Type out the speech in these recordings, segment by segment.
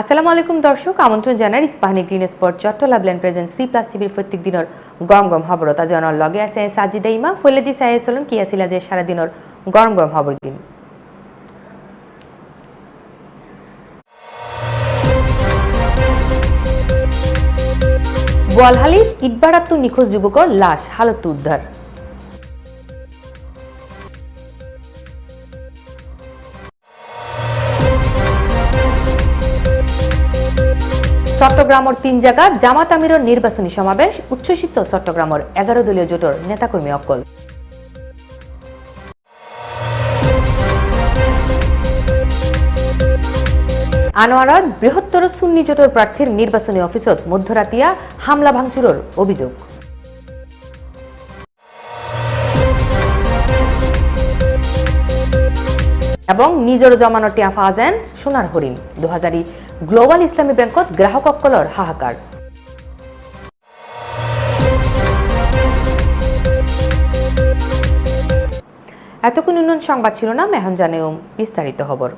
আসসালামু আলাইকুম দর্শক, আমন্ত্রণ জানার ইস্পাহানি গ্রিন স্পট চট্টলাবলেন প্রেজেন্ট সি প্লাস টিভির প্রত্যেক দিনের গরম গরম খবর। তা জানার লগে আছে সাজিদা ইমা ফলে দি সাই চলুন কি আছিল যে সারা দিনের গরম গরম খবর দিন। বোয়ালহালি ইটবাড়াত্তু নিখোঁজ যুবকর লাশ, হালত উদ্ধার। চট্টগ্রামের তিন জায়গা, জামাত আমিরের নির্বাচনী সমাবেশ, উচ্ছ্বসিত চট্টগ্রামের এগারো দলীয় জোটের নেতাকর্মী অকল আনোয়ারাত বৃহত্তর সুন্নি জোটের প্রার্থীর নির্বাচনী অফিসত মধ্যরাতিয়া হামলা ভাঙচুরের অভিযোগ। এবং নিজের জমানো টিয়া ফাজেন সোনার হরিণ। দুহাজারি গ্লোবাল ইসলামী ব্যাংকত গ্রাহক অক্কলর হাহাকার এতক্ষণ উন্নয়ন সংবাদ ছিল না মেহন জানেও বিস্তারিত খবর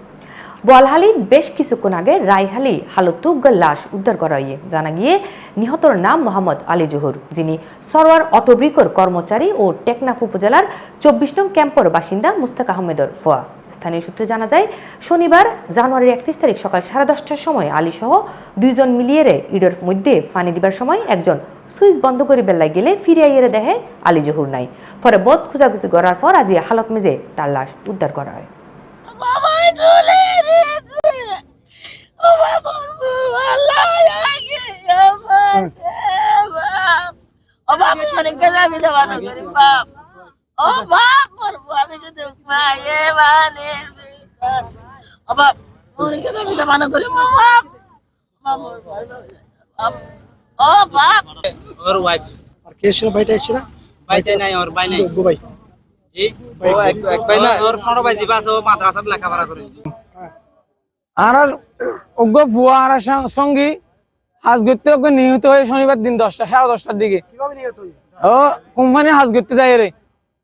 বলহালির বেশ কিছুক্ষণ আগে রাইহালি হালতুগ্গার লাশ উদ্ধার করা হয়ে জানা গিয়ে নিহতর নাম মোহাম্মদ আলী জহুর যিনি সরোয়ার অটোব্রিকর কর্মচারী ও টেকনাফ উপজেলার চব্বিশ নং ক্যাম্পর বাসিন্দা মুস্তাক আহমেদর ফোয়া স্থানীয় সূত্রে জানা যায়, শনিবার, জানুয়ারির একত্রিশ তারিখ সকাল সাড়ে দশটার সময় আলী সহ দুইজন মিলিয়ে ইডর মধ্যে ফানি দিবার সময় একজন সুইচ বন্ধ করে বেলায় গেলে ফিরে আইয়েরে দেখে আলী জহুর নাই। পরে বোধ খোঁজাখুঁজি করার পর আজ হালত মেজে তার লাশ উদ্ধার করা হয়। বাপ। ও বাপ মরবো আমি যদি মায়ে ও বাপ অনেক গেছে আমি দেওয়ানো করি মা বাপ বাপ ও বাপ ওর ওয়াইফ আর কে এসেছিল ভাইটা এসেছিল বাইতে নাই ওর বাই নাই। গো ভাই। জি ও এক এক বাই না ওর ছোট ভাই জিবা আছে ও মাদ্রাসাত লেখাপড়া করে। আর অজ্ঞ ভুয়া আর সঙ্গী হাজ করতে নিহত হয়ে শনিবার দিন দশটা সাড়ে দশটার দিকে। কীভাবে নিহত হই ও কোম্পানি হাজ করতে যায় রে।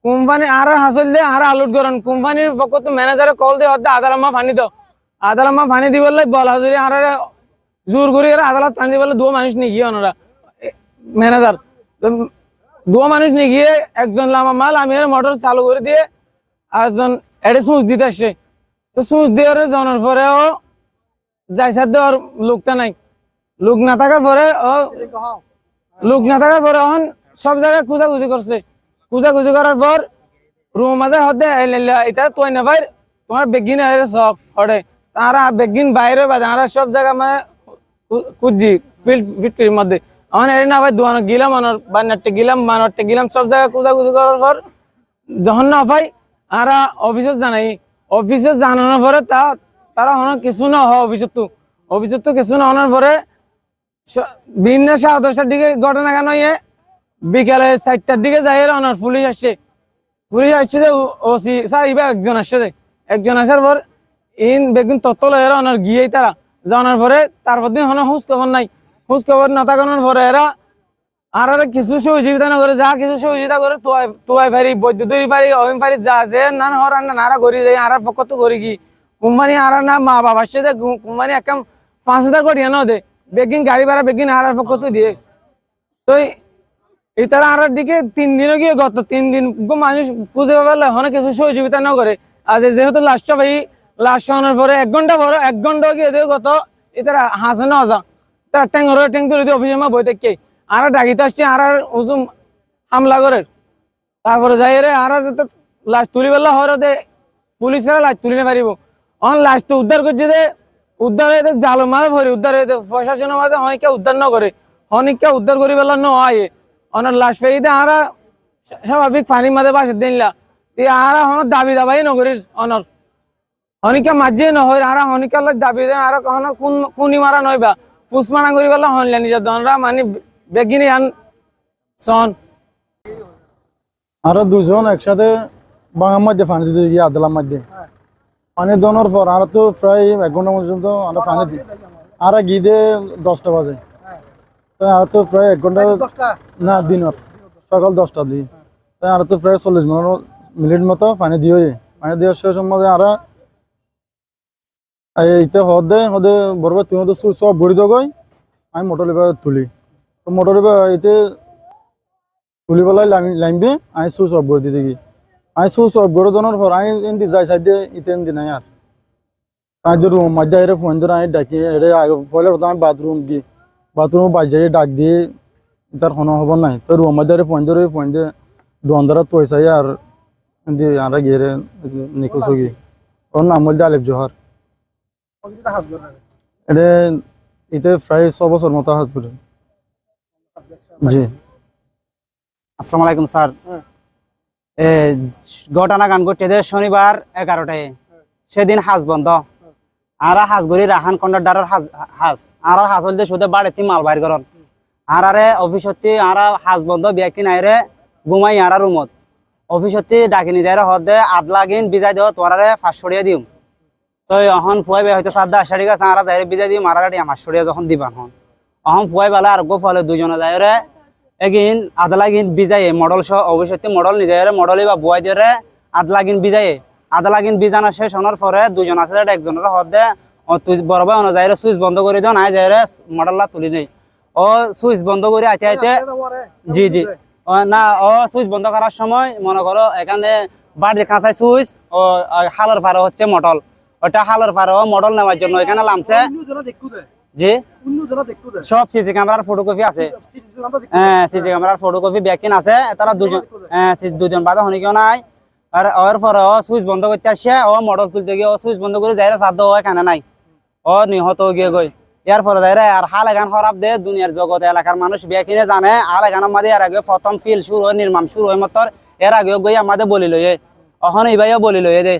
কোম্পানি আর হাসল দে আর আলুট করেন কোম্পানির পক্ষ তো ম্যানেজারে কল দিয়ে হতে আদালামা ফানি দাও আদালামা ফানি দি বললে বল হাজুরি আর জোর করে এরা আদালত ফানি দি বললে দু মানুষ নিয়ে গিয়ে ওনারা ম্যানেজার দু মানুষ নিয়ে গিয়ে একজন লামা মাল আমি এর মোটর চালু করে দিয়ে আর একজন এডে সুচ দিতে আসছে। তো সুচ দিয়ে জনের পরে ও যাই সাথে ওর লোকটা নাই। লোক না থাকার পরে ও লোক না থাকার পরে এখন সব জায়গায় খুঁজাখুঁজি করছে। খুঁজাখুঁজি করার পর রুম মাঝে হতে এটা তুই না তোমার বেগিন সব হরে তারা বেগিন বাইরে বা তারা সব জায়গা মানে খুঁজি, ফিল্ড ফিল্ডের মধ্যে এখন এর না ভাই দোয়ানো গিলাম অনর বান্নারটে গিলাম বানরটে গিলাম সব জায়গায় খুঁজাখুঁজি করার পর যখন না ভাই আর অফিসে জানাই। অফিসে জানানোর পরে তা তারা হন কিছু না হয় অফিসের তো অফিসের তো কিছু না হওয়ার পরে স- ভিন্ন সাড়ে দশটার দিকে ঘটনা কেন ইয়ে বিকালে চারটার দিকে যাই অনার পুলিশ আসছে। পুলিশ আসছে যে ওসি স্যার, ইবা একজন আসছে যে। একজন আসার পর ইন বেগুন তত্ত্ব লয় অনার গিয়েই তারা। জানার পরে তারপর দিন হন হুঁজ খবর নাই। হুঁজ খবর না থাকানোর পরে এরা আর আর কিছু সহযোগিতা না করে, যা কিছু সহযোগিতা করে তোয়াই তোয়াই পারি বৈদ্যুতিক পারি অহিম পারি যা আছে না হর না নারা করি যাই আর পক্ষ তো করি কি? কোম্পানি আর না মা বাবার সাথে কোম্পানি একদম পাঁচ হাজার কোটি না দে। বেগিন গাড়ি ভাড়া বেগিন আর পক্ষ তো দিয়ে। তো এই তারা আর দিকে তিন দিনও গিয়ে গত তিন দিন মানুষ খুঁজে পাবে হনে কিছু সহযোগিতা না করে। আর যেহেতু লাস্ট ভাই লাস্ট পরে এক ঘণ্টা পরে, এক ঘণ্টা গিয়ে দেও গত এতারা হাসে না হাসা। তারা ট্যাং ওরা ট্যাং তুলে দিয়ে অফিসে বই থেকে আর ডাকিতে আসছে, আর আর উজুম হামলা করে। তারপরে যাই রে, আর লাশ তুলি পেলে হরে পুলিশেরা লাশ তুলি না পারিব অন লাশ তো উদ্ধার করছে যে, উদ্ধার হয়ে জাল মারে ভরি, উদ্ধার হয়ে প্রশাসনের মাঝে অনেকে উদ্ধার ন করে। অনেককে উদ্ধার করি পেলার ন হয় অনার লাশ দে আর স্বাভাবিক পানির মাঝে বাসে দিনলা তে আর হন দাবি দাবাই নগরীর অনর। অনেকে মাঝে নহয় আর অনেকে দাবি দেন আর কখনো কোন কোনি মারা নয় বা। ফুস মারা করি পেলা হনলে নিজের দনরা মানে বেগিনি আন সন। আরও দুজন একসাথে বাঙার মধ্যে পানি দিতে গিয়ে আদলার মধ্যে পানি দেওয়ার পর আর তো প্রায় এক ঘণ্টা পর্যন্ত আমরা পানি দিই। আর গিয়ে দশটা বাজে। আর তো প্রায় এক ঘণ্টা না দিনত। সকাল দশটা দিই তাই আর তো প্রায় চল্লিশ মিনিট মিনিট মতো পানি দিয়ে পানি দেওয়ার শেষ মধ্যে আর এইতে হদে হদে বরবার তুই হদে সুইচ অফ ভরি দগই আমি মোটর লিবা তুলি। তো মোটর লিবা এতে তুলি পেলাই লাইনবে আমি সুইচ অফ করে দিতে কি আমি সুইচ অফ করে দেওয়ার পর আমি এমনি যাই সাইডে ইতে এমনি নাই আর আমি রুম এর ফোন ধরে আমি ডাকি এটা ফলে আমি বাথরুম কি বাথরুম বাজে ডাক দিয়ে তার কোনো হব নাই। তো রুম মধ্যে ফোন ধরে ফোন দিয়ে দোকান ধরা তো আর আমরা গিয়ে নিখোঁজ ওর নাম বলতে আলিফ জোহার। এটা এতে প্রায় ছ বছর মতো করে। জি। আসসালামু আলাইকুম স্যার। এ ঘটনা গান করতে শনিবার এগারোটায়। সেদিন হাজ বন্ধ। আর হাজ গড়ি রাহান কন্ডাক্টারের হাজ হাজ আর হাজ হলতে শুধু বাড়িতে মাল বাইর করন। আর আরে অফিসতি আর হাজ বন্ধ বিয়াকি নাই রে ঘুমাই আর রুমত। অফিসতি ডাকি নিজাই হদে আদ লাগিন বিজাই দেও তোরারে ফাঁস সরিয়ে দিম। তো অহন ফুয়াই হয়তো সাদা আষাঢ়ি গাছ আর যাই বিজাই দিম আর আমার সরিয়ে যখন দিবান হন। অহন ফুয়াই বেলা আর গো ফলে দুজনে যায় রে, এগিন আদলাগিন বিজায়ে মডল সহ অবশ্যই মডল নিজের মডলই বা বুয়াই দিয়ে আদলাগিন বিজায়ে আদলাগিন বিজানা শেষ হওয়ার পরে দুজন আছে একজনের হদে ও তুই বড় ভাই অনুযায়ী সুইচ বন্ধ করে দিও নাই যাই মডেলটা তুলি নেই। ও সুইচ বন্ধ করে আইতে আইতে জি জি। ও না ও সুইচ বন্ধ করার সময় মনে করো এখানে বাড়ির কাঁচায় সুইচ ও হালের ফারে হচ্ছে মডল। ওটা হালের ফারে মডল নেওয়ার জন্য এখানে লামছে জি? সব সিসি ক্যামেরার ফটোকপি আছে। হ্যাঁ সিসি ক্যামেরার ফটোকপি ব্যাকিন আছে। তারা দুজন হ্যাঁ দুজন বাদে হনিকেও নাই। আর ওর পরে ও সুইচ বন্ধ করতে আসছে ও মডেল তুলতে গিয়ে সুইচ বন্ধ করে যাই সাধ্য ও এখানে নাই? ও নিহত গিয়ে গই ইয়ার পরে যাইরা আর হাল এখান খারাপ দে, দুনিয়ার জগতে এলাকার মানুষ বেকিনে জানে, হাল এখান আমাদের এর আগে প্রথম ফিল শুরু হয়, নির্মাণ শুরু হয় মতর, এর আগেও গই আমাদের বলি লইয়ে। অহন ইবাইও বলি লইয়ে দে।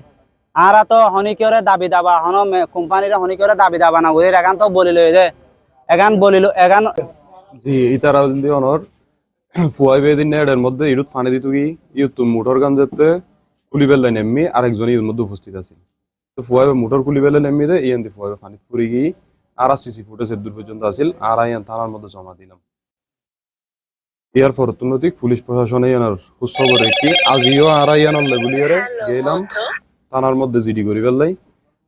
আর তো হনিকেরে দাবি দাবা হন কোম্পানির হনিকেরে দাবি দাবা না ওই এখান তো বলি লইয়ে দে। এখান বলিল এখান জি ইতারা অনর, ফুয়াই বেদিন এর মধ্যে ইরুত ফানি দিত কি ইউ তুম মোটর গান যেতে। আরেকজন ইর মধ্যে উপস্থিত আছে তো ফুয়াই মোটর ইয়ান ফানি পুরি গি আর সিসি ফুটেজ দূর পর্যন্ত আছিল আর থানার মধ্যে জমা দিলাম। ইয়ার ফরতুনতিক পুলিশ প্রশাসনে ইয়ানোর করে কি আজিও আর আইয়ান অল্লে গুলিয়ারে গেলাম থানার মধ্যে জিডি করি বেল্লাই।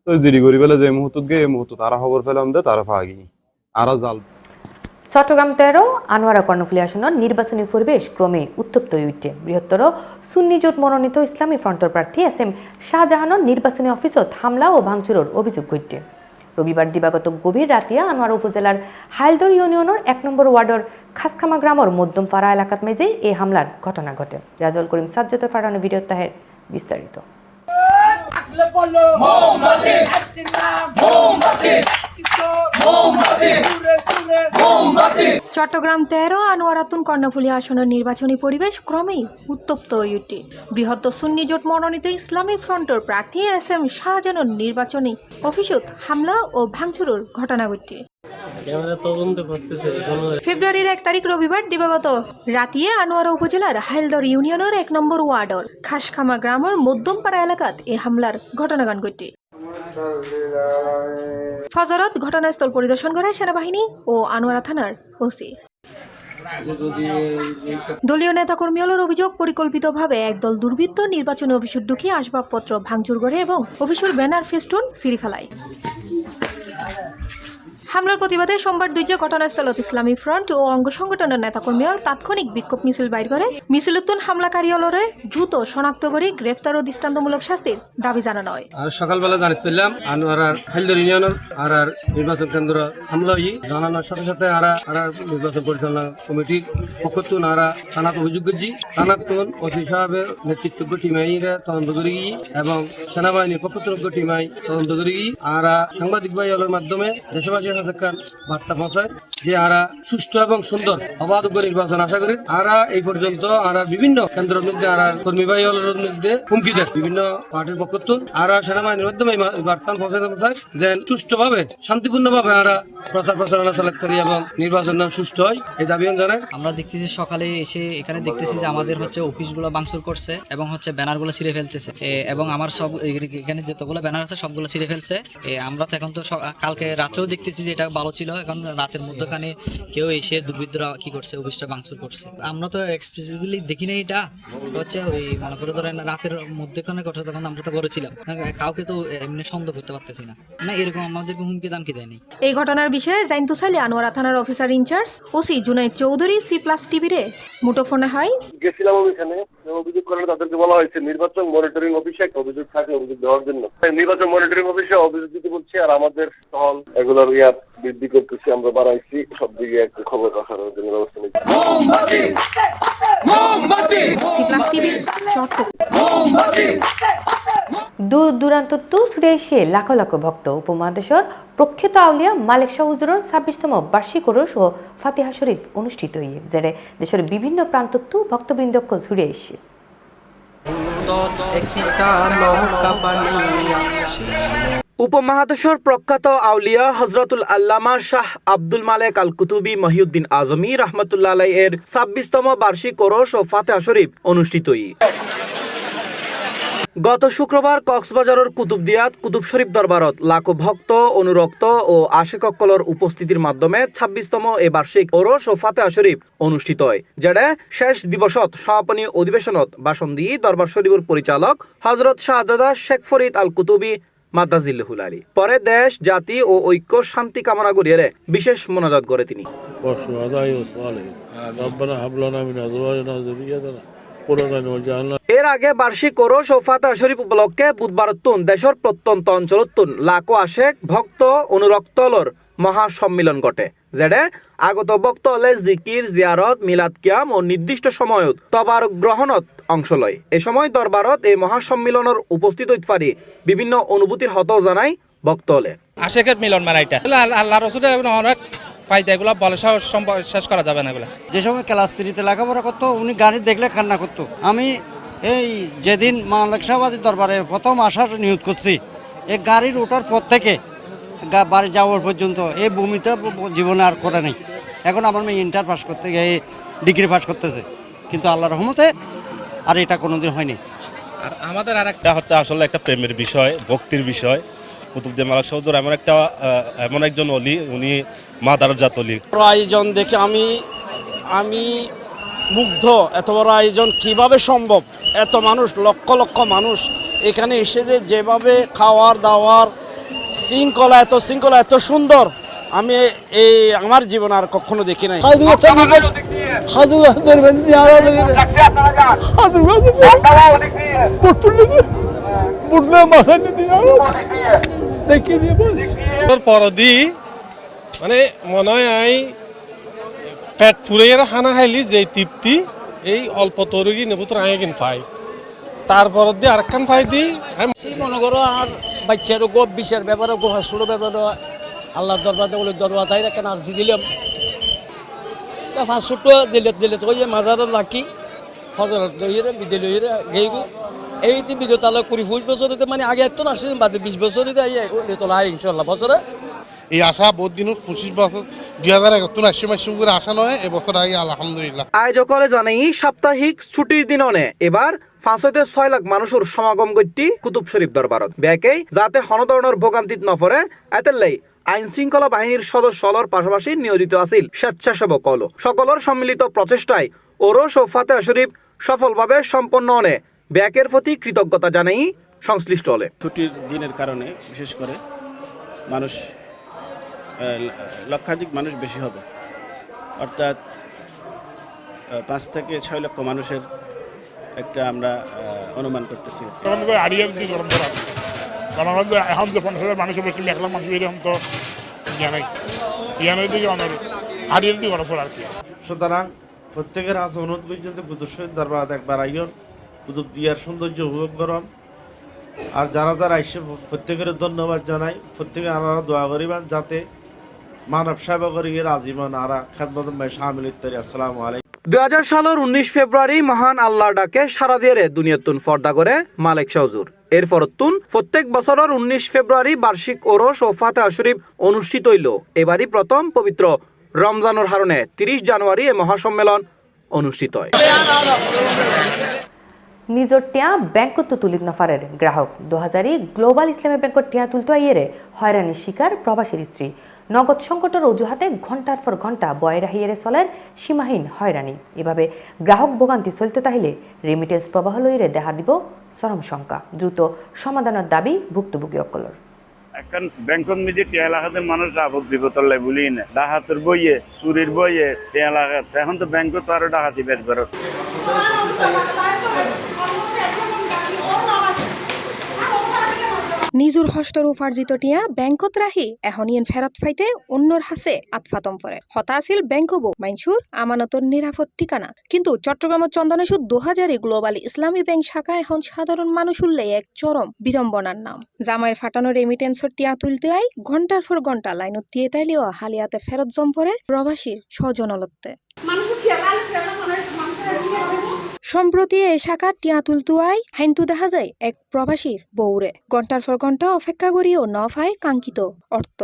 তো জিডি করি বেলে যে মুহূর্তত গে এই মুহূর্তত তারা খবর পেলাম দে তারা ফাগি আর জাল চট্টগ্রাম তেরো আনোয়ারা কর্ণফুলী আসনের নির্বাচনী পরিবেশ ক্রমে উত্তপ্ত হয়ে উঠছে। বৃহত্তর সুন্নি জোট মনোনীত ইসলামী ফ্রন্টের প্রার্থী এস এম শাহজাহানের নির্বাচনী অফিসত হামলা ও ভাঙচুরের অভিযোগ ঘটছে। রবিবার দিবাগত গভীর রাতিয়া আনোয়ারা উপজেলার হাইলদর ইউনিয়নের এক নম্বর ওয়ার্ডের খাসখামা গ্রামের মধ্যমপাড়া এলাকাত মেজে এই হামলার ঘটনা ঘটে। রাজল করিম সাজ্জতের ফাটানো ভিডিও তাহের বিস্তারিত। চট্টগ্রাম তেরো আনোয়ারাতুন কর্ণফুলী আসনের নির্বাচনী পরিবেশ ক্রমেই উত্তপ্ত হয়ে উঠে বৃহত্তর সুন্নি জোট মনোনীত ইসলামী ফ্রন্টের প্রার্থী এস এম শাহজাহানের নির্বাচনী অফিসত হামলা ও ভাঙচুরের ঘটনা ঘটছে ফেব্রুয়ারির এক তারিখ রবিবার দিবাগত রাতিয়ে আনোয়ারা উপজেলার হাইলদর ইউনিয়নের এক নম্বর ওয়ার্ডর খাসখামা গ্রামের মধ্যমপাড়া এলাকাত এই হামলার ঘটনাগান ঘটে। ফজরত ঘটনাস্থল পরিদর্শন করে সেনাবাহিনী ও আনোয়ারা থানার ওসি। দলীয় নেতাকর্মীদের অভিযোগ, পরিকল্পিতভাবে একদল দুর্বৃত্ত নির্বাচনী অফিসের ঢুকিয়ে আসবাবপত্র ভাঙচুর করে এবং অফিসের ব্যানার ফেস্টুন সিঁড়ি ফেলায়। হামলার প্রতিবাদে সোমবার দুইজে ঘটনাস্থলত ইসলামী ফ্রন্ট ও অঙ্গ সংগঠনের নেতাকর্মীরা তাৎক্ষণিক বিক্ষোভ মিছিল বাইর করে। মিছিল উত্তন হামলাকারী অলরে দ্রুত শনাক্ত করে গ্রেফতার ও দৃষ্টান্তমূলক শাস্তির দাবি জানানো হয় আর সকালবেলা জানিত পেলাম আনোয়ার আর হাইলদর ইউনিয়নের আর আর নির্বাচন কেন্দ্র হামলা হই জানানোর সাথে সাথে আরা আর নির্বাচন পরিচালনা কমিটির পক্ষ তুন আরা থানাত অভিযোগ করছি। থানাত তুন ওসি সাহেবের নেতৃত্ব টিমাইরা তদন্ত করি গিয়ে এবং সেনাবাহিনীর পক্ষ তুন টিমাই তদন্ত করি গিয়ে আরা সাংবাদিক ভাইয়ের মাধ্যমে দেশবাসীর কাছে বার্তা পৌঁছায় যে আরা এবং সুন্দর অবাধ আশা করি। আরা এই পর্যন্ত আরা বিভিন্ন কেন্দ্রের মধ্যে কর্মী মধ্যে হুমকি দেয়। বিভিন্ন পার্টির পক্ষ আরা সেনাবাহিনীর মাধ্যমে বার্তা পৌঁছাতে পৌঁছায় যে সুষ্ঠুভাবে আরা প্রচার প্রচারণা এবং নির্বাচন হয়, এই দাবি জানায় আমরা দেখতেছি সকালে এসে এখানে দেখতেছি যে আমাদের হচ্ছে অফিসগুলো ভাঙচুর করছে এবং হচ্ছে ব্যানারগুলো ছিঁড়ে ফেলতেছে। এবং আমার সব এখানে যতগুলো ব্যানার আছে সবগুলো ছিঁড়ে ফেলছে। আমরা তো এখন তো কালকে রাত্রেও দেখতেছি যে এটা ভালো ছিল এখন রাতের মধ্যে ওখানে কেউ এসে দুর্বৃত্তরা কি করছে অফিসটা ভাঙচুর করছে। আমরা তো এক্সপ্রেসিভলি দেখি নাই এটা। হচ্ছে ওই মনে করে ধরেন রাতের মধ্যেখানে কথা তখন আমরা তো করেছিলাম কাউকে তো এমনি সন্দেহ করতে পারতেছি না। না এরকম আমাদেরকে হুমকি দামকি দেয়নি। এই ঘটনার বিষয়ে জাইন্তু চাইলে আনোয়ারা থানার officer in charge OC Junaid Chowdhury C plus টিভিরে মুঠোফোনে হয়। গেছিলাম ওইখানে। অভিযোগ করলে তাদেরকে বলা হয়েছে নির্বাচন মনিটরিং অফিসে একটা অভিযোগ থাকে অভিযোগ দেওয়ার জন্য। নির্বাচন মনিটরিং অফিসে অভিযোগ দিতে বলছি আর আমাদের হল এগুলোর ইয়া বৃদ্ধি করতেছি আমরা বাড়াইছি সব দিকে একটা খবর রাখার জন্য ব্যবস্থা নিচ্ছি। দূর দূরান্ত তু ছুটে এসে লাখো লাখো ভক্ত উপমহাদেশের প্রখ্যাত আউলিয়া মালিক শাহ হুজুরের ছাব্বিশতম বার্ষিক ওরস ও ফাতিহা শরীফ অনুষ্ঠিত হয়ে যেটা দেশের বিভিন্ন প্রান্ত তু ভক্তবৃন্দক ছুড়ে এসে। উপমহাদেশের প্রখ্যাত আউলিয়া হজরতুল আল্লামা শাহ আব্দুল মালেক আল কুতুবি মহিউদ্দিন আজমি রহমতুল্লাহ এর ছাব্বিশতম বার্ষিক ওরস ও ফাতেহা শরীফ অনুষ্ঠিতই গত শুক্রবার কক্সবাজারের কুতুবদিয়াত কুতুব শরীফ দরবারত লাখো ভক্ত, অনুরক্ত ও আশেককলর উপস্থিতির মাধ্যমে ছাব্বিশতম এ বার্ষিক ওরস ও ফাতেহা শরীফ অনুষ্ঠিত হয় যেটা শেষ দিবসত সমাপনী অধিবেশনত ভাষণ দিয়ে দরবার শরীফের পরিচালক হজরত শাহজাদা শেখ ফরিদ আল কুতুবি মাদ্দাজিল্লুহুল আলী। পরে দেশ, জাতি ও ঐক্য শান্তি কামনা করিয়ে বিশেষ মোনাজাত করে তিনি। এর আগে বার্ষিক ওরস ও ফাতা শরীফ উপলক্ষে বুধবার তুন দেশের প্রত্যন্ত অঞ্চল তুন লাখো আশেক ভক্ত অনুরক্তলর মহা সম্মিলন ঘটে যেডে আগত ভক্ত হলে জিকির জিয়ারত মিলাদ কিয়াম ও নির্দিষ্ট সময়ত তবার গ্রহণত অংশ লয়। এ সময় দরবারত এই মহাসম্মিলনের উপস্থিত হইতে পারি বিভিন্ন অনুভূতির হত জানাই ভক্ত হলে আশেকের মিলন মানে এটা। আল্লাহ রসুলের অনেক ফায়দা এগুলো বলে শেষ করা যাবে না এগুলো। যে সময় ক্লাস থ্রিতে লেখাপড়া করতো উনি গাড়ি দেখলে কান্না করতো। আমি এই যেদিন মালিক সাহেবাজির দরবারে প্রথম আসার নিয়োগ করছি এই গাড়ির ওঠার পর থেকে বাড়ি যাওয়ার পর্যন্ত এই ভূমিতে জীবনে আর করে নেই। এখন আমার মেয়ে ইন্টার পাস করতে গিয়ে ডিগ্রি পাস করতেছে। কিন্তু আল্লাহ রহমতে আর এটা কোনোদিন হয়নি। আর আমাদের আর এটা হচ্ছে আসলে একটা প্রেমের বিষয় ভক্তির বিষয়। কুতুবদের মালিক সহজর এমন একটা এমন একজন অলি উনি মা দারজাত আয়োজন দেখে আমি আমি মুগ্ধ এত বড় আয়োজন কীভাবে সম্ভব? এত মানুষ লক্ষ লক্ষ মানুষ এখানে এসে যে যেভাবে খাওয়ার দাওয়ার শৃঙ্খলা এত শৃঙ্খলা এত সুন্দর আমি এই আমার জীবন আর কখনো দেখি নাই। পরদি মানে মনে হয় আই পেট ফুরে খানা খাইলি, যে তৃপ্তি, এই অল্প তরুগি নেবুতর আগে কিন পাই। তারপর দিয়ে আরেকখান পাই দি মনে করো আর বাচ্চার গো, বিষের ব্যাপারে গো হাসুর ব্যাপারে আল্লাহ দরবার বলে দরবার তাই কেন আর্জি দিলাম ফাঁসুটো দিলে দিলে তো যে মাজার রাখি হজরত লইরে বিদে লইরে গেইগু এই বিগত আলো কুড়ি পঁচিশ বছরতে মানে আগে এত না আসলে বাদে বিশ বছরতে আইয়ে তোলা ইনশাল্লাহ বছরে এই আশা বহুত দিন পঁচিশ বছর দুই হাজার একাত্তর আশি মাসিম করে আশা নয় এবছর আগে আলহামদুলিল্লাহ। আয়োজকরে জানাই সাপ্তাহিক ছুটির দিননে। এবার পাঁচ হইতে ছয় লাখ মানুষের সমাগম কুতুব শরীফ দরবারত ব্যাকেই যাতে কোনো ধরনের ভোগান্তিত নপরে এতেলাই আইন শৃঙ্খলা বাহিনীর সদস্যলর পাশাপাশি নিয়োজিত আছিল স্বেচ্ছাসেবক হল সকলের সম্মিলিত প্রচেষ্টায় ওরস ও ফাতেহা শরীফ সফলভাবে সম্পন্ন হনে ব্যাকের প্রতি কৃতজ্ঞতা জানাই সংশ্লিষ্ট হলে। ছুটির দিনের কারণে বিশেষ করে মানুষ লক্ষাধিক মানুষ বেশি হবে। অর্থাৎ পাঁচ থেকে ছয় লক্ষ মানুষের একটা আমরা অনুমান করতেছি। আরিয়ার দিকে গরম করা কারণ আমাদের এখন যে পঞ্চাশ হাজার মানুষ বসে এক লাখ মানুষ এরকম তো জানাই ইয়ানের দিকে অনেক আরিয়ার দিকে গরম করা আর কি। সুতরাং প্রত্যেকের আছে অনুরোধ পর্যন্ত কুতুব শহীদ দরবার একবার আইন কুতুব দিয়ার সৌন্দর্য উপভোগ করম আর যারা যারা আইসে প্রত্যেকের ধন্যবাদ জানাই। প্রত্যেকে আনারা দোয়া করিবেন যাতে মানব সেবা করি রাজীবন আরা খেদমত সামিল ইত্যাদি। আসসালামু আলাইকুম। দুই হাজার সালের উনিশ ফেব্রুয়ারি মহান আল্লাহর ডাকে সারা দিয়ে দুনিয়াতুন ফর্দা করে মালিক শাহজুর। এর ফরতুন প্রত্যেক বছরের উনিশ ফেব্রুয়ারি বার্ষিক ওরস ও ফাতেহা শরীফ অনুষ্ঠিত হইল। এবারই প্রথম পবিত্র রমজানুর হারণে তিরিশ জানুয়ারি এ মহাসম্মেলন অনুষ্ঠিত হয়। নিজর টিয়া ব্যাংকত তুলিত নফারের গ্রাহক। দু হাজারই গ্লোবাল ইসলামী ব্যাংকত টিয়া তুলতো আইয়েরে হয়রানির শিকার প্রবাসীর স্ত্রী। নগদ সংকটের অজুহাতে ঘণ্টার পর ঘণ্টা বয় রাহিয়ে চলের সীমাহীন হয়রানি। এভাবে গ্রাহক ভোগান্তি চলতে তাহিলে রেমিটেন্স প্রবাহ লইরে দেখা দিব চরম শঙ্কা। দ্রুত সমাধানের দাবি ভুক্তভোগী অকলর। এখন ব্যাংকত মিদি টিয়া লাখাতে মানুষ আপদ বিপদ লাই বলি না। ডাহাতের বইয়ে, চুরির বইয়ে টিয়া লাখাত এখন তো ব্যাংকত আরও ডাকাতি বের বেরোত নিজুর হস্টর উপার্জিত টিয়া ব্যাংকত রাহি এহনিয়েন ফেরত ফাইতে অন্যর হাসে আতফাতম পরে হতা আছিল ব্যাংকবো মাইনসুর আমানতর নিরাপদ ঠিকানা। কিন্তু চট্টগ্রামের চন্দনেশ্বর দু হাজারে গ্লোবাল ইসলামী ব্যাংক শাখা এখন সাধারণ মানুষ উল্লেখ এক চরম বিড়ম্বনার নাম। জামাইয়ের ফাটানো রেমিটেন্সর টিয়া তুলতে আই ঘণ্টার পর ঘণ্টা লাইনত দিয়ে তাইলেও হালিয়াতে ফেরত জম্পরের প্রবাসীর স্বজনলত্বে সম্প্রতি এ শাখা টিয়া তুলতুয়াই হাইন্তু দেখা যায় এক প্রবাসীর বৌরে ঘণ্টার পর ঘণ্টা অপেক্ষা করিও ন কাঙ্ক্ষিত অর্থ।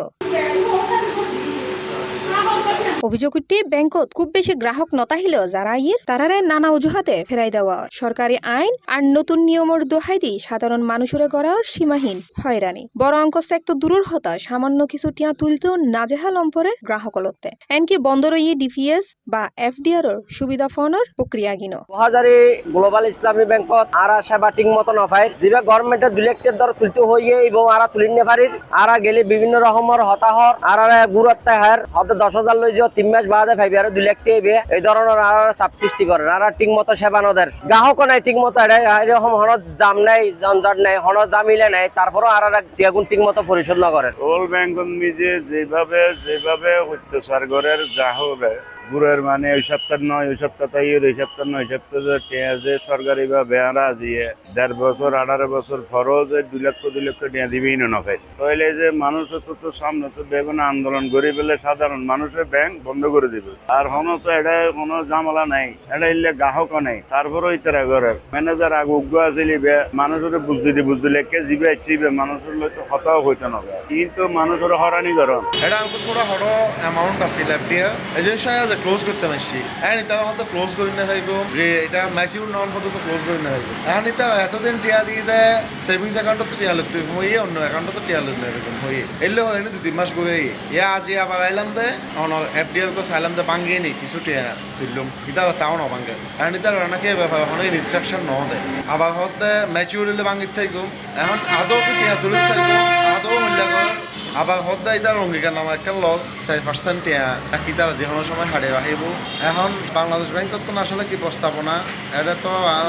অভিযোগটি ব্যাংকত খুব বেশি গ্রাহক নতাহিলেও যারা ইর তারারে নানা অজুহাতে ফেরাই দেওয়া সরকারি আইন আর নতুন নিয়মের দোহাই দি সাধারণ মানুষের গড়ার সীমাহীন হয়রানি। বড় অঙ্ক তো দূরের হতা সামান্য কিছু টিয়া তুলতেও নাজেহাল অম্পরের গ্রাহকলতে এনকি বন্দর ই ডিপিএস বা এফডিআর সুবিধা ফোনের প্রক্রিয়া গিনো হাজারি গ্লোবাল ইসলামী ব্যাংকত আরা সেবা ঠিক মতো নফাই যেবা গভর্নমেন্টের লাখ দর তুলতে হইয়ে এবং আরা তুলিন নেফারির, আরা গেলে বিভিন্ন রকমের হতাহর আর গুরুত্ব হার হতে দশ হাজার লই তিন মাস বাদে ফাইবে আর দুই লাখ টিয়ে এই ধরনের আর চাপ সৃষ্টি করে। আর ঠিক মতো সেবা নদের গ্রাহকও নাই ঠিক মতো এরকম হনত জাম নাই জঞ্জট নাই হনত জামিলে নাই, তারপরও আর টিয়াগুন ঠিক মতো পরিশোধ না করে। ব্যাংকত মিদি যেভাবে যেভাবে অত্যাচার করে জাহরে গুড়ের মানে ওই সপ্তাহ নয়, ওই সপ্তাহ তাই ওই সপ্তাহ নয় সপ্তাহ সরকারি বা বেহারা দিয়ে দেড় বছর, আঠারো বছর ফরজ দুই লক্ষ দুই লক্ষ টিয়া দিবেই না নফাই তাহলে যে মানুষ তো তো সামনে তো বেগুন আন্দোলন করে পেলে সাধারণ মানুষের ব্যাংক বন্ধ করে দিবে। আর হন তো এটা কোনো ঝামেলা নাই এটা ইলে গ্রাহকও নেই তারপরে ওই তারা ঘরের ম্যানেজার আগে উগ্র আসিলি মানুষের বুঝতে দি বুঝতে লেখকে জিবে চিবে, মানুষের লইতো হতাও হইতো না কিন্তু মানুষের হরানি গরম এটা ছোটা বড় অ্যামাউন্ট আছে ল্যাপটিয়া এজেন্সি যে ক্লোজ করতে পারছি। এখন এটা হয়তো ক্লোজ করি না থাকব যে এটা ম্যাচিউর নন পর্যন্ত ক্লোজ করি না থাকব এখন এটা এতদিন টিয়া দিয়ে দেয় সেভিংস অ্যাকাউন্টত তো টিয়া লিখতে হইয়ে অন্য অ্যাকাউন্টত তো টিয়া লিখতে এরকম, হইয়ে। এলে হয় না দু তিন মাস করে ইয়া, আজি আবার আইলাম দে, অন এফডিআর কো সাইলাম দে ভাঙ্গিয়ে নি, কিছু টিয়া তুললাম এটা তাও না ভাঙ্গে। এখন এটা রানাকে ব্যাপার? অনেক রিস্ট্রাকশন ন দেয় আবার হতে ম্যাচিউর হলে ভাঙ্গিত থাকব এখন আদৌ টিয়া তুলে থাকব আদৌ হইলে আবার হদ্দা ইতার অঙ্গীকার নামা একটা লগ চাই পার্সেন্ট কিতা যে কোনো সময় হারে আহিব এখন বাংলাদেশ ব্যাংকত তো আসলে কি প্রস্তাবনা? এটা তো আর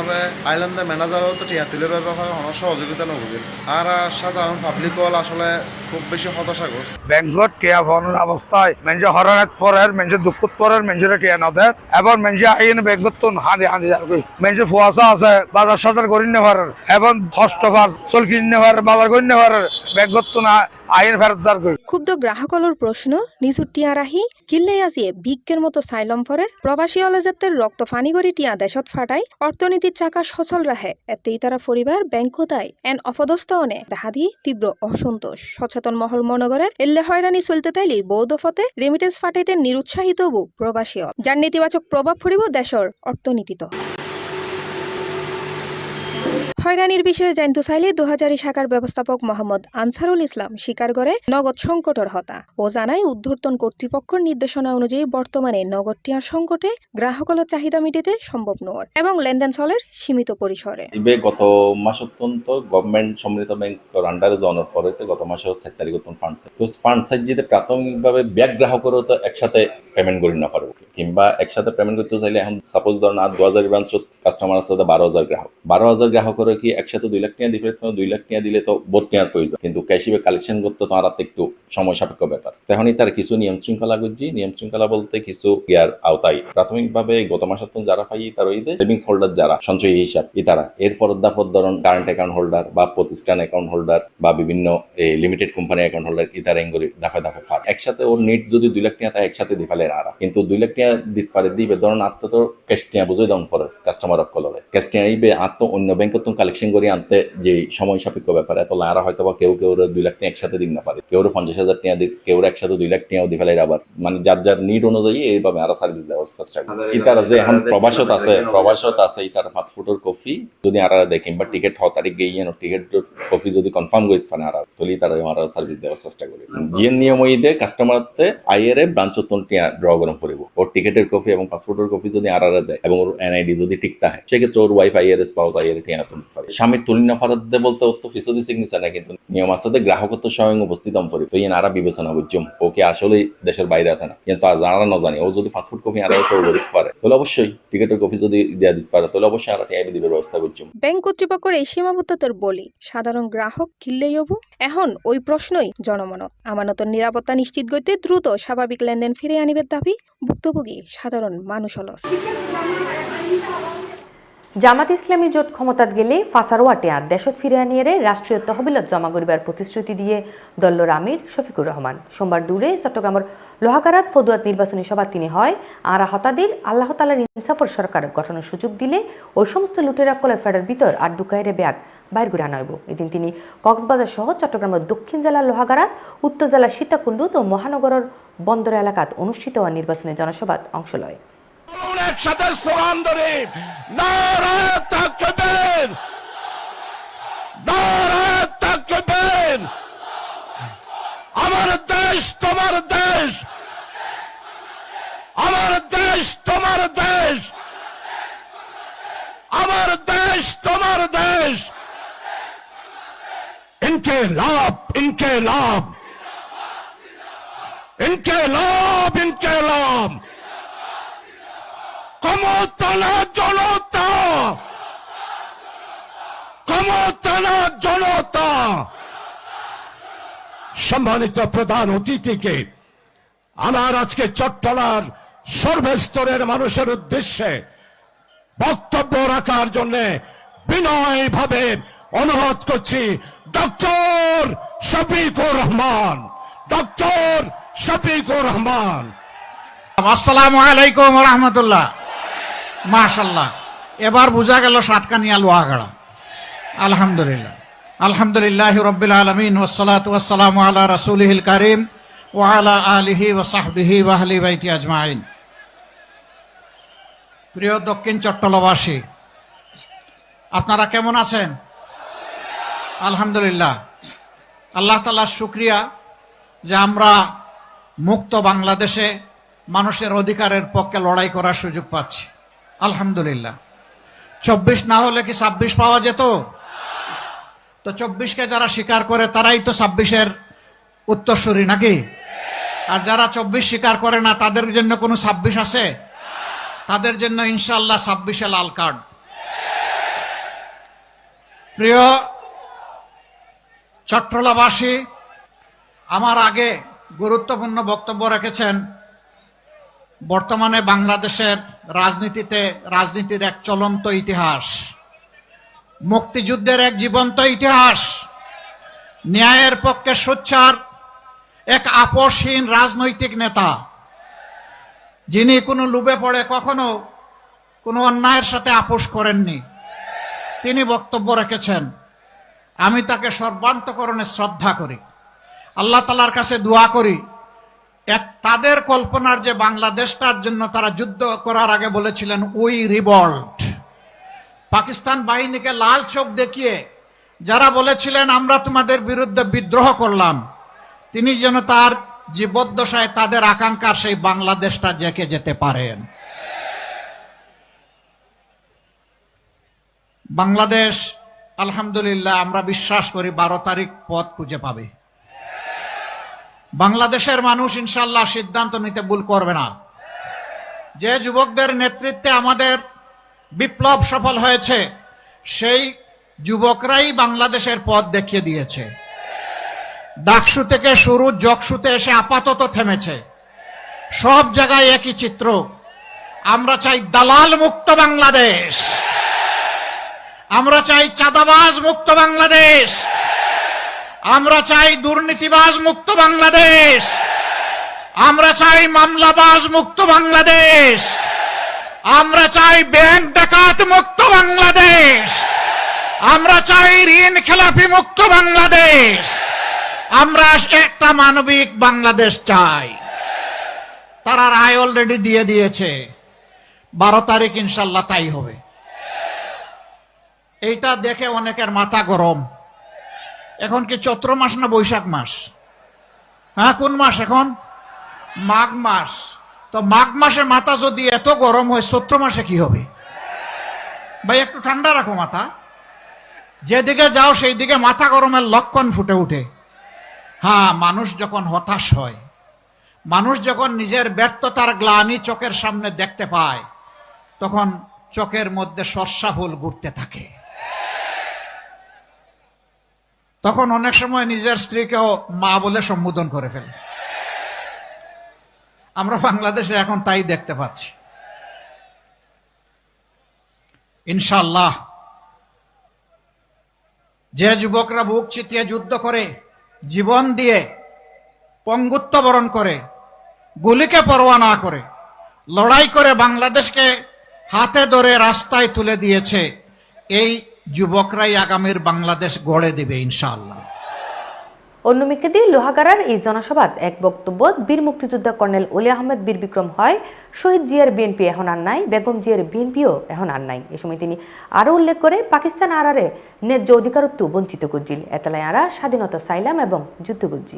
আইল্যান্ডের ম্যানেজারও তো টিয়া তুলে ব্যবহার কোনো সহযোগিতা নবুঝিল আর সাধারণ পাবলিক হল আসলে খুব বেশি হতাশাগ্রস্ত ব্যাংকত টিয়া ফোনের অবস্থায় মেঞ্জে হরানাত পরের মেঞ্জে দুঃখত পরের মেঞ্জে টিয়া নদের এবং মেঞ্জে আইন ব্যাংকত তো হাঁদি হাঁদি কই। মেঞ্জে ফুয়াশা আছে, বাজার সাজার করি নেভারের এবং হস্ত ফার চলকি নেভারের বাজার করি নেভারের ব্যাংকত তো না আইন ফেরত যার কই ক্ষুব্ধ গ্রাহকলর প্রশ্ন নিজুর টিয়া রাহি, কিল্লে আসিয়ে ভিক্ষের মতো সাইলম ফরের, প্রবাসী অলেজাতের রক্ত ফানি করে টিয়া দেশত ফাটাই, অর্থনীতির চাকা সচল রাহে, এতেই তারা পরিবার ব্যাংক দায় এন অপদস্থ অনে দেখা দি তীব্র অসন্তোষ। সচেতন মহল মনগরের, এল্লে হয়রানি চলতে তাইলি বৌদ্ধ ফতে, রেমিটেন্স ফাটাইতে নিরুৎসাহিত হবু প্রবাসী যার নেতিবাচক প্রভাব পড়িব দেশর অর্থনীতিত। হয়রানির বিষয়ে জানতে চাইলে দু হাজারি শাখার ব্যবস্থাপক মোহাম্মদ আনসারুল ইসলাম স্বীকার করে নগদ সংকটর হতা। ও জানায়, উদ্ধর্তন কর্তৃপক্ষের নির্দেশনা অনুযায়ী বর্তমানে নগদ টিয়ার সংকটে গ্রাহকলের চাহিদা মিটিতে সম্ভব নয় এবং লেনদেন চলের সীমিত পরিসরে। গত মাস অত্যন্ত গভর্নমেন্ট সম্মিলিত ব্যাংক আন্ডারে জনের পরে গত মাসে চার তারিখ অত্যন্ত ফান্ড তো ফান্ড সাইজ যেতে প্রাথমিকভাবে ব্যাগ গ্রাহকেরও তো একসাথে পেমেন্ট করি না পারব। কিংবা একসাথে পেমেন্ট করতে চাইলে এখন সাপোজ ধরেন আর দু হাজার ব্রাঞ্চত কাস্টমার আছে বারো হাজার গ্রাহক। বারো হাজার গ্রাহকের কি একসাথে দুই লাখ টাকা তো দুই লাখ টাকা দিলে তো বোধ টাকার প্রয়োজন। কিন্তু ক্যাশিবে কালেকশন করতে তো আর একটু সময় সাপেক্ষ ব্যাপার। তখনই তার কিছু নিয়ম শৃঙ্খলা করছি নিয়ম শৃঙ্খলা বলতে কিছু ইয়ার আওতায়। প্রাথমিকভাবে গত মাসে তো যারা পাই, তার ওই সেভিংস হোল্ডার যারা, সঞ্চয়ী হিসাব ই তারা। এর পরদাফর ধরুন কারেন্ট অ্যাকাউন্ট হোল্ডার বা প্রতিষ্ঠান অ্যাকাউন্ট হোল্ডার বা বিভিন্ন লিমিটেড কোম্পানি অ্যাকাউন্ট হোল্ডার ই তারা এঙ্গুলি দাফে দাফে ফার একসাথে ওর নিট যদি দুই লাখ টাকা একসাথে দিয়ে ফেলে না কিন্তু দুই লাখ টাকা দিতে পারে দিবে, ধরুন আত্ম তো ক্যাশ টিয়া বুঝে দাম পরে কাস্টমার অকলরে ক্যাশ টিয়া ইবে আত্ম অন্য ব্যাংকত কালেকশন করে আনতে যে সময় সাপেক্ষ ব্যাপার এত লারা হয়তো বা কেউ কেউ দুই লাখ টাকা একসাথে দিন না পারে। কেউ পঞ্চাশ হাজার টাকা দিক কেউ একসাথে দুই লাখ টাকাও দি ফেলাই আবার। মানে যার যার নিড অনুযায়ী এইভাবে আরা সার্ভিস দেওয়ার চেষ্টা করি। ইতারা যে এখন প্রবাসত আছে প্রবাসত আছে ইতার পাসপোর্টের কপি যদি আরা দেয় কিংবা টিকিট হওয়া তারিখ গিয়ে টিকিট কপি যদি কনফার্ম করে পারে আরা তলি তারা আরা সার্ভিস দেওয়ার চেষ্টা করি। যে নিয়ম ইদে কাস্টমারতে আইয়ের ব্রাঞ্চ টিয়া ড্র গরম করিব। ওর টিকিটের কপি এবং পাসপোর্টের কপি যদি আর দেয় এবং ওর এনআইডি যদি ঠিক থাকে সেক্ষেত্রে ওর ওয়াইফ আইয়ের স্পাউস আইয়ের টিয়া স্বামীর তুলনা ফারাত দে বলতে ওর তো ফিসদি সিগনেচার না কিন্তু নিয়ম যে গ্রাহকত্ব স্বয়ং উপস্থিত হম করি তো ইয়ে আরা বিবেচনা বুঝছম ওকে আসলে দেশের বাইরে আছে না? কিন্তু আরা না জানি। ও যদি পাসপোর্ট কপি আরা সব দিতে পারে। তাহলে অবশ্যই টিকিটের কপি যদি দেওয়া দিতে পারে, তাহলে অবশ্যই আরা টিয়া দিবে ব্যবস্থা করছম ব্যাংক কর্তৃপক্ষের এই সীমাবদ্ধতার বলি, সাধারণ গ্রাহক কিনলেই হবু? এখন ওই প্রশ্নই জনমনত। আমানতের নিরাপত্তা নিশ্চিত করতে দ্রুত স্বাভাবিক লেনদেন ফিরে আনিবার দাবি ভুক্তভোগী সাধারণ মানুষ হলর জামাত ইসলামী জোট ক্ষমতাত গেলে ফাসারোয়া টেয়া দেশত আনিয়ে রাষ্ট্রীয় তহবিলত জমা করিবার প্রতিশ্রুতি দিয়ে দল্লর আমির শফিকুর রহমান। সোমবার দূরে চট্টগ্রামের লোহাগারাত ফদুয়াত নির্বাচনী সভা তিনি হয়। আর হতাদের আল্লাহ তালার ইনসাফর সরকার গঠনের সুযোগ দিলে ওই সমস্ত লুটেরা কলের ফেডার ভিতর আর ডুকাইরে ব্যাগ। বাইর গুড়া নয়ব এদিন তিনি কক্সবাজার সহ চট্টগ্রামের দক্ষিণ জেলার লোহাগারাত উত্তর জেলার সীতাকুণ্ডু ও মহানগরের বন্দর এলাকাত অনুষ্ঠিত হওয়া নির্বাচনী জনসভাত অংশ লয়। একসাথে স্লোগান ধরে। নারায় তাকবীর নারায় তাকবীর আমার দেশ তোমার দেশ। আমার দেশ তোমার দেশ। আমার দেশ তোমার দেশ। ইনকে লাভ ইনকে লাভ ইনকে লাভ ইনকে লাভ ক্ষমতানা জনতা জনতা। সম্মানিত প্রধান অতিথিকে, আমার আজকে চট্টলার সর্বস্তরের মানুষের উদ্দেশ্যে বক্তব্য রাখার জন্য বিনয় ভাবে অনুরোধ করছি ডক্টর শফিকুর রহমান। ডক্টর শফিকুর রহমান। আসসালামু আলাইকুম রহমতুল্লাহ। মাশাল্লাহ এবার বোঝা গেল সাতকানিয়া লোহাগাড়া আলহামদুলিল্লাহ। আলহামদুলিল্লাহ রব্বিল আলমিন ওসালাত ওয়াসালাম আলা রাসুলহিল করিম ওয়ালা আলিহি ওসাহবিহি ওয়াহলি বাইতি আজমাইন। প্রিয় দক্ষিণ চট্টলবাসী, আপনারা কেমন আছেন? আলহামদুলিল্লাহ। আল্লাহ তালার শুক্রিয়া যে আমরা মুক্ত বাংলাদেশে মানুষের অধিকারের পক্ষে লড়াই করার সুযোগ পাচ্ছি। আলহামদুলিল্লাহ। চব্বিশ না হলে কি ছাব্বিশ পাওয়া যেত? তো চব্বিশকে যারা স্বীকার করে, তারাই তো ছাব্বিশের উত্তরসূরি নাকি? আর যারা চব্বিশ স্বীকার করে না, তাদের জন্য কোনো ছাব্বিশ আছে? তাদের জন্য ইনশাল্লাহ ছাব্বিশে লাল কার্ড। প্রিয় চট্টলাবাসী, আমার আগে গুরুত্বপূর্ণ বক্তব্য রেখেছেন বর্তমানে বাংলাদেশের রাজনীতিতে রাজনীতির এক চলন্ত ইতিহাস। মুক্তিযুদ্ধের এক জীবন্ত ইতিহাস। ন্যায়ের পক্ষে সোচ্চার এক আপসহীন রাজনৈতিক নেতা। যিনি কোনো লুবে পড়ে কখনো কোনো অন্যায়ের সাথে আপোষ করেননি। তিনি বক্তব্য রেখেছেন, আমি তাকে সর্বান্তকরণে শ্রদ্ধা করি। আল্লাহ তালার কাছে দোয়া করি তাদের কল্পনার যে বাংলাদেশটার জন্য তারা যুদ্ধ করার আগে বলেছিলেন উই রিভল্ট পাকিস্তান বাহিনীকে লাল চোখ দেখিয়ে যারা বলেছিলেন, আমরা তোমাদের বিরুদ্ধে বিদ্রোহ করলাম, তিনি যেন তার জীবদ্দশায় তাদের আকাঙ্ক্ষা সেই বাংলাদেশটা জেকে যেতে পারেন। বাংলাদেশ, আলহামদুলিল্লাহ, আমরা বিশ্বাস করি বারো তারিখ পথ খুঁজে পাবে। বাংলাদেশের মানুষ ইনশাল্লাহ সিদ্ধান্ত নিতে ভুল করবে না। যে যুবকদের নেতৃত্বে আমাদের বিপ্লব সফল হয়েছে, সেই যুবকরাই বাংলাদেশের পথ দেখিয়ে দিয়েছে। ডাকসু থেকে শুরু জকসুতে এসে আপাতত থেমেছে। সব জায়গায় একই চিত্র। আমরা চাই দালাল মুক্ত বাংলাদেশ। আমরা চাই চাঁদাবাজ মুক্ত বাংলাদেশ। আমরা চাই দুর্নীতিবাজ মুক্ত বাংলাদেশ। আমরা চাই মামলাবাজ মুক্ত বাংলাদেশ। আমরা চাই ব্যাংক ডাকাত মুক্ত বাংলাদেশ। আমরা চাই ঋণ খেলাপি মুক্ত বাংলাদেশ। আমরা একটা মানবিক বাংলাদেশ চাই। তারা রায় অলরেডি দিয়ে দিয়েছে। বারো তারিখ ইনশাল্লাহ তাই হবে। এইটা দেখে অনেকের মাথা গরম। এখন কি চৈত্র মাস না বৈশাখ মাস? হ্যাঁ কোন মাস এখন? মাঘ মাস। তো মাঘ মাসে মাথা যদি এত গরম হয়, চৈত্র মাসে কি হবে? ভাই, একটু ঠান্ডা রাখো মাথা। যেদিকে যাও সেই দিকে মাথা গরমের লক্ষণ ফুটে উঠে। হ্যাঁ মানুষ যখন হতাশ হয়, মানুষ যখন নিজের ব্যর্থতার গ্লানি চোখের সামনে দেখতে পায়, তখন চোখের মধ্যে সর্ষা ফুল ঘুরতে থাকে। তখন অনেক সময় নিজের স্ত্রীকেও মা বলে সম্বোধন করে ফেলে। আমরা বাংলাদেশে এখন তাই দেখতে পাচ্ছি। ইনশাল্লাহ যে যুবকরা বুক চিতিয়ে যুদ্ধ করে, জীবন দিয়ে পঙ্গুত্ব বরণ করে, গুলিকে পরোয়া না করে, লড়াই করে বাংলাদেশকে হাতে ধরে রাস্তায় তুলে দিয়েছে, এই যুবকরাই আগামের বাংলাদেশ গড়ে দিবে ইনশাআল্লাহ। অন্যমিকে দিয়ে লোহাগাড়ার এই জনসভাত এক বক্তব্য বীর মুক্তিযোদ্ধা কর্নেল অলি আহমেদ বীর বিক্রম হয় শহীদ জিয়ার বিএনপি এখন আর নাই বেগম জিয়ার বিএনপিও এখন আর নাই। এ সময় তিনি আরও উল্লেখ করে পাকিস্তান আরারে ন্যায্য অধিকারত্ব বঞ্চিত করছিল। এতলায় আরা স্বাধীনতা সাইলাম এবং যুদ্ধ করছি।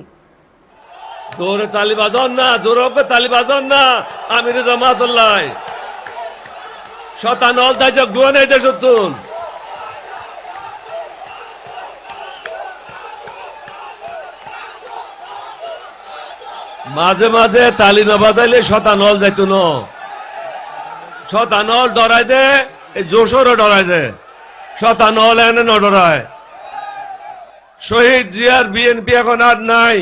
জোরে তালি বাজন না জোরে ওকে তালি না আমির জামাতুল্লাহ শতানল দুয়ানে দেশ মাঝে মাঝে তালি না বাজাইলে শতানল যাইতো ন। শতানল ডরাই দে, এই জোশরও ডরাই দে। শতানল এনে ন ডরায়। শহীদ জিয়ার বিএনপি এখন আর নাই।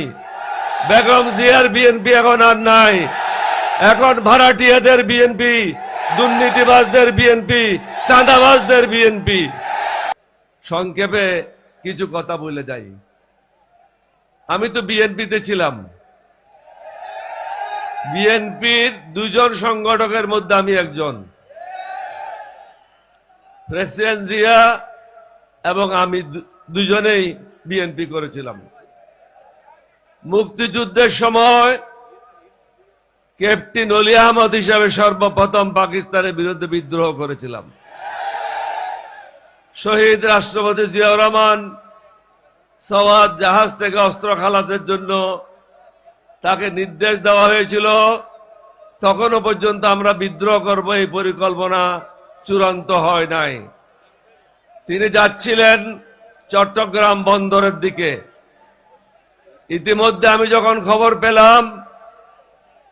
বেগম জিয়ার বিএনপি এখন আর নাই। এখন ভাড়াটিয়াদের বিএনপি, দুর্নীতিবাজদের বিএনপি, চাঁদাবাজদের বিএনপি। সংক্ষেপে কিছু কথা বলে যাই। আমি তো বিএনপিতে ছিলাম। বিএনপির দুজন সংগঠকের মধ্যে আমি একজন। প্রেসিডেন্ট জিয়া এবং আমি দুজনেই বিএনপি করেছিলাম। মুক্তিযুদ্ধের সময় ক্যাপ্টেন অলি আহমদ হিসাবে সর্বপ্রথম পাকিস্তানের বিরুদ্ধে বিদ্রোহ করেছিলাম। শহীদ রাষ্ট্রপতি জিয়াউর রহমান সওয়াদ জাহাজ থেকে অস্ত্র খালাসের জন্য তাকে নির্দেশ দেওয়া হয়েছিল, তখনও পর্যন্ত আমরা বিদ্রোহ করব, এই পরিকল্পনা চূড়ান্ত হয় নাই। তিনি যাচ্ছিলেন চট্টগ্রাম বন্দরের দিকে। ইতিমধ্যে আমি যখন খবর পেলাম,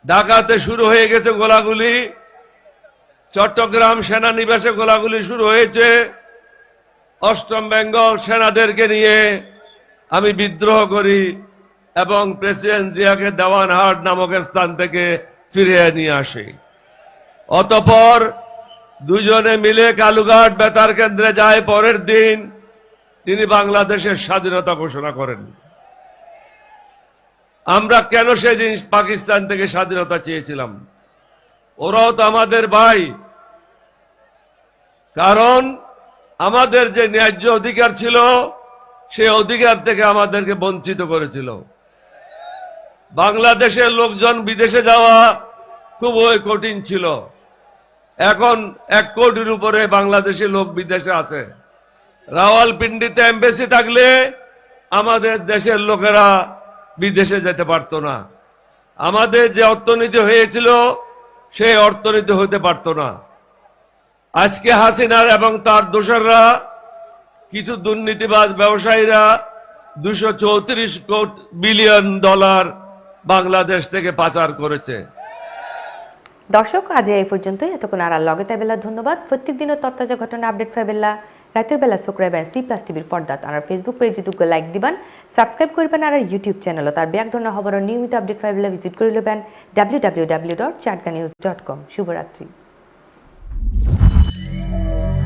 ঢাকাতে শুরু হয়ে গেছে গোলাগুলি, চট্টগ্রাম সেনানিবাসে গোলাগুলি শুরু হয়েছে, অষ্টম বেঙ্গল সেনাদেরকে নিয়ে আমি বিদ্রোহ করি। এবং প্রেসিডেন্ট জিয়াকে দেওয়ানহাট নামক স্থান থেকে ফিরিয়ে নিয়ে আসি। অতপর দুজনে মিলে কালুঘাট বেতার কেন্দ্রে যায়, পরের দিন তিনি বাংলাদেশের স্বাধীনতা ঘোষণা করেন। আমরা কেন সেদিন পাকিস্তান থেকে স্বাধীনতা চেয়েছিলাম? ওরাও তো আমাদের ভাই। কারণ আমাদের যে ন্যায্য অধিকার ছিল, সে অধিকার থেকে আমাদেরকে বঞ্চিত করেছিল। বাংলাদেশের লোকজন বিদেশে যাওয়া খুবই কঠিন ছিল। এখন এক কোটির উপরে বাংলাদেশি লোক বিদেশে আছে। রাওয়ালপিন্ডিতে এম্বাসি থাকলে আমাদের দেশের লোকেরা বিদেশে যেতে পারতো না। আমাদের যে অর্থনীতি হয়েছিল, সেই অর্থনীতি হতে পারতো না। আজকে হাসিনার এবং তার দোসররা, কিছু দুর্নীতিবাজ ব্যবসায়ীরা দুশো চৌত্রিশ বিলিয়ন ডলার বাংলাদেশ থেকে পাচার করেছে। দর্শক, আজ এই পর্যন্তই। এতক্ষণ আর লগে তাইবেলা ধন্যবাদ। প্রত্যেক দিনের তত্তাজা ঘটনা আপডেট পাইবেলা রাতের বেলা সাবস্ক্রাইব সি প্লাস টিভির পর্দাত। আর ফেসবুক পেজে দুগ্গ লাইক দিবেন। সাবস্ক্রাইব করবেন আর ইউটিউব চ্যানেল তার ব্যাক ধরনের হবার নিয়মিত আপডেট পাইবেলা ভিজিট করে নেবেন W W W dot Chatka news dot com শুভরাত্রি।